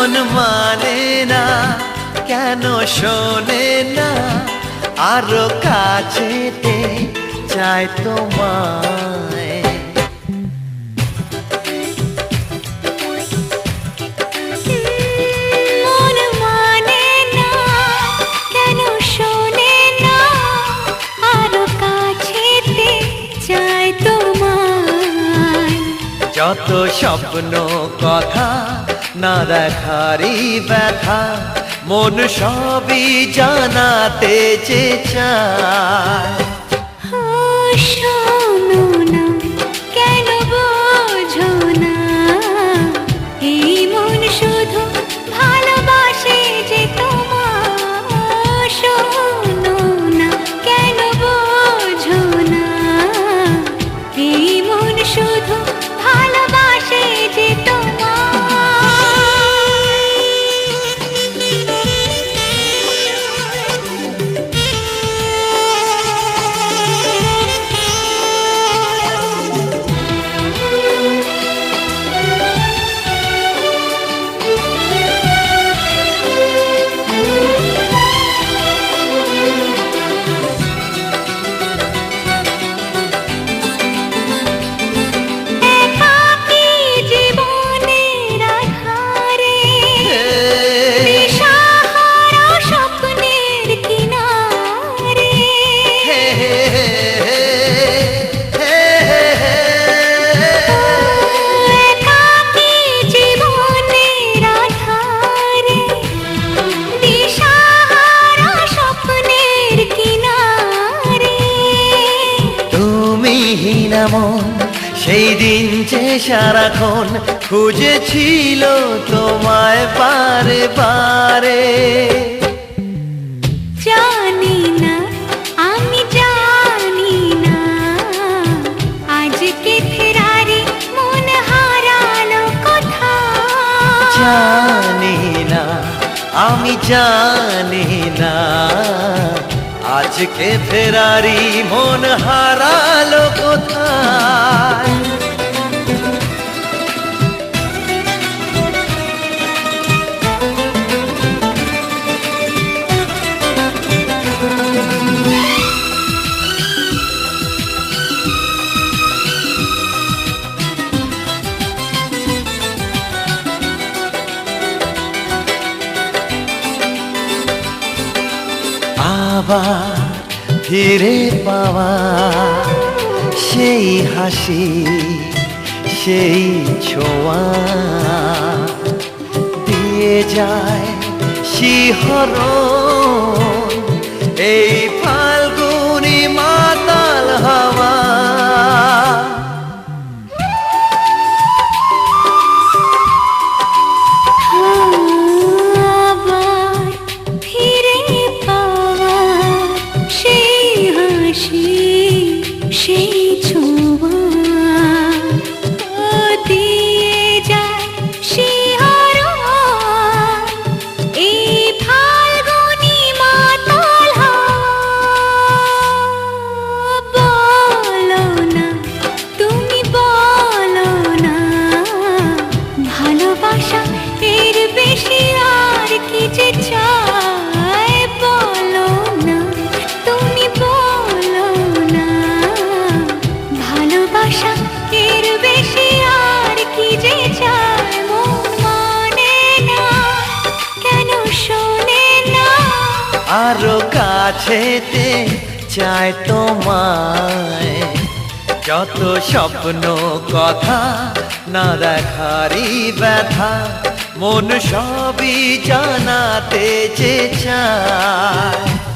মানে মন মানে না কেন শোনে না? আরও কাছেতে চাই তোমায়। যত স্বপ্ন কথা না দেখারি ব্যথা মন সবই জানাতে চেয়ে চায় বারে জানি না আমি জানি না। আজকে ফেরারি মন হারালো কোথায় জানি না আমি জানি না। আজকে ফেরারি মন হারালো কোথায় আবার ফিরে পাওয়া সেই হাসি সেই ছোঁয়া দিয়ে যায় শিহরণ। এই ফাল্গুনি মাতাল সেই আরও কাছেতে চাই তোমায়। যত স্বপ্ন কথা, না দেখারি ব্যথা, মন সবই জানাতে যে চায়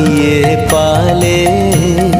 किए पाले।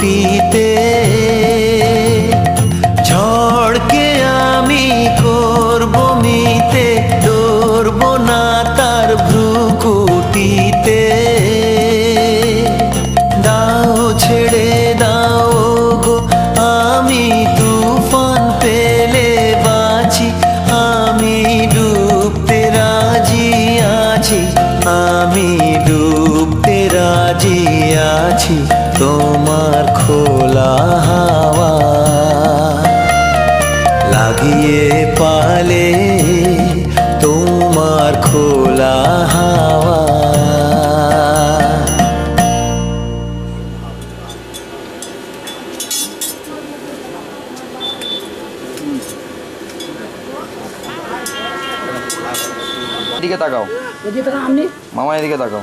ভ্রুকুটিতে তাকাও। এদিকে তাকাও আপনি মামা এদিকে তাকাও।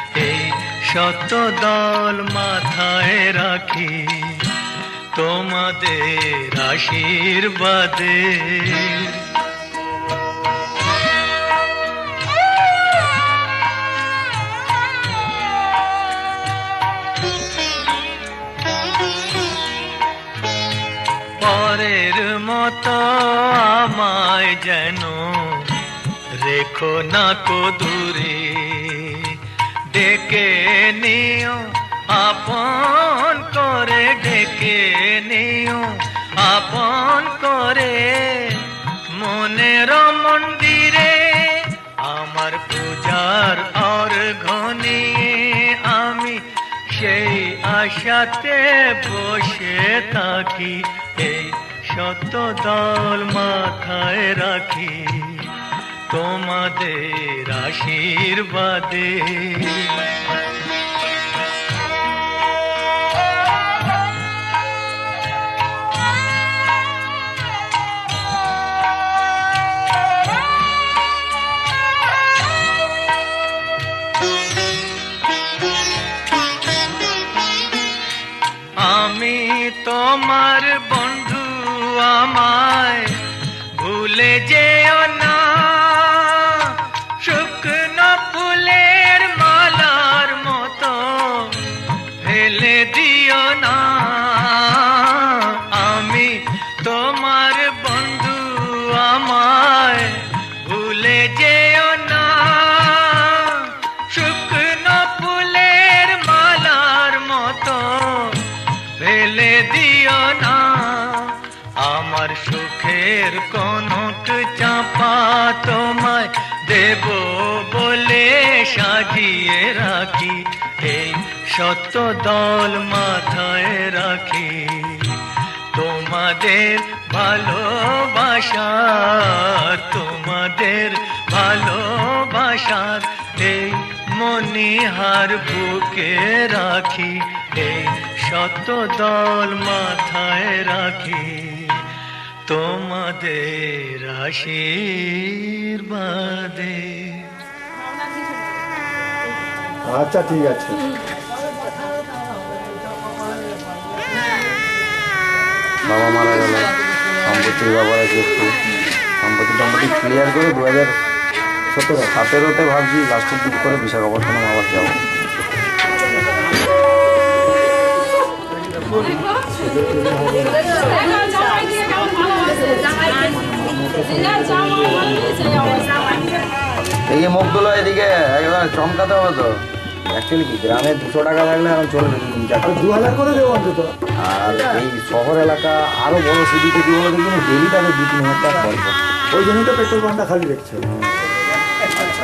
শত দল মাথায় রাখি তোমাদের আশীর্বাদে। পরের মতো আমায় যেন রেখো না কো দূরে। ডেকে নিও, আপন করে ডেকে নিও, আপন করে মনের মন্দিরে আমার পূজার আর ঘনিয়ে আমি সেই আশাতে বসে থাকি, এই শত দল মাথায় রাখি। তোমাদের আশীর্বাদে। আমি তোমার বন্ধু আমায় ভুলে যেও তোমায় দেব বলে সাজিয়ে রাখি। এই সত্য দল মাথায় রাখি। তোমাদের ভালোবাসার তোমাদের ভালোবাসার এই মনিহার বুকে রাখি। এই শত দল মাথায় রাখি। তোমাদের আশীর্বাদে। আচ্ছা ঠিক আছে। বাবা মারা গেল। সম্পত্তির ব্যাপার আছে একটু সম্পত্তি টম্পত্তি ক্লিয়ার করে দু হাজার সতেরো সতেরোতে ভাবছি লাস্টের দিক করে বিশাখাপত্তনম আবার যাব। এই যে এই মুখগুলো এদিকে একবার চমকাতে হবে তো। অ্যাকচুয়ালি কি গ্রামে দুশো টাকা থাকলে এখন চলবে দু হাজার করে দেবো অন্তত। আর এই শহর এলাকা আরও বড় সিটিতে কি বলো কিন্তু ডেলি তাদের দু তিন হাজার টাকা ওই জন্যই তো পেট্রোল পাম্পটা খালি দেখছে আচ্ছা,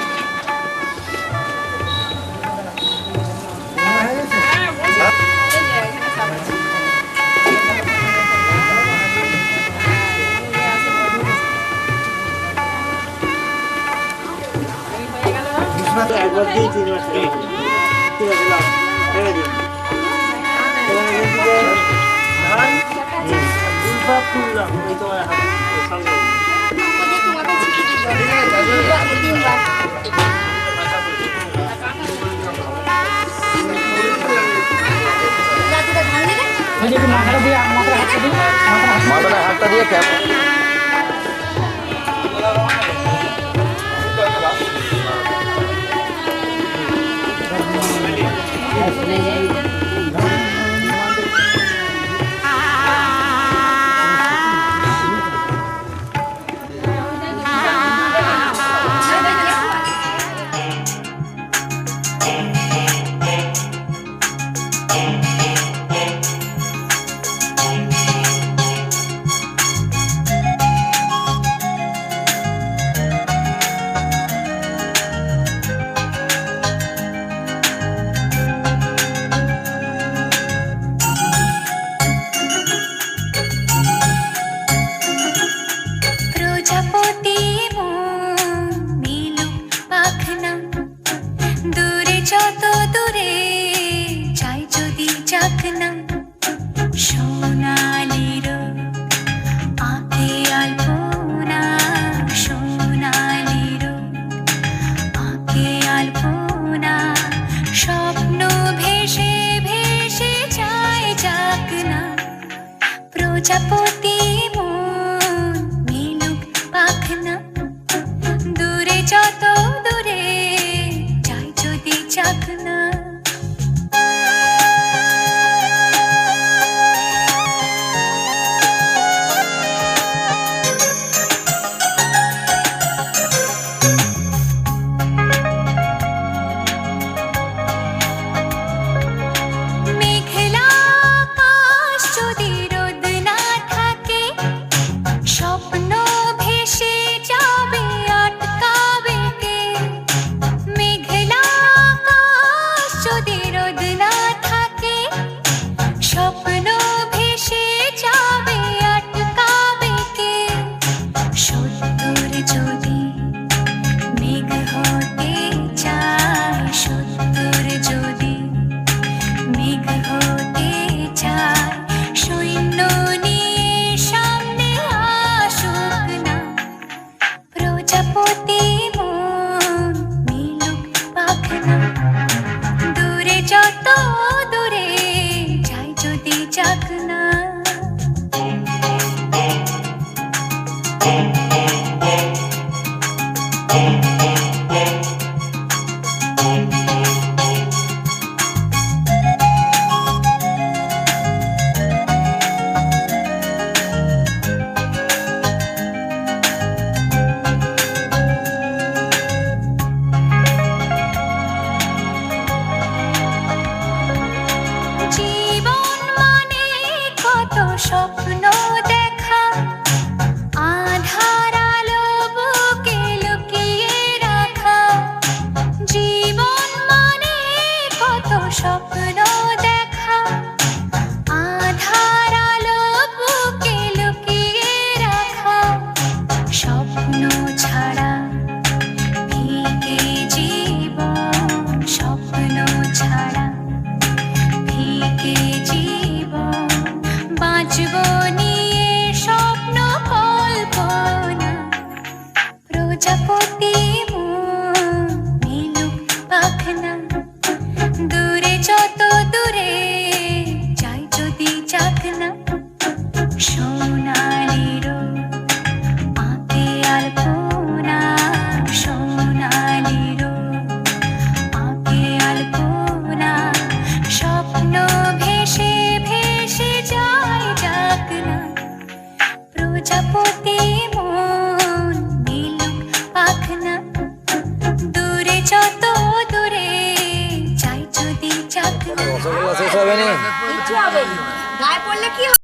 একবার দিই তিন মাস ঠিক আছে লাভ রেখে দিন মাথাটা দিয়ে মাথাটা হাতটা Amen. chop, you know.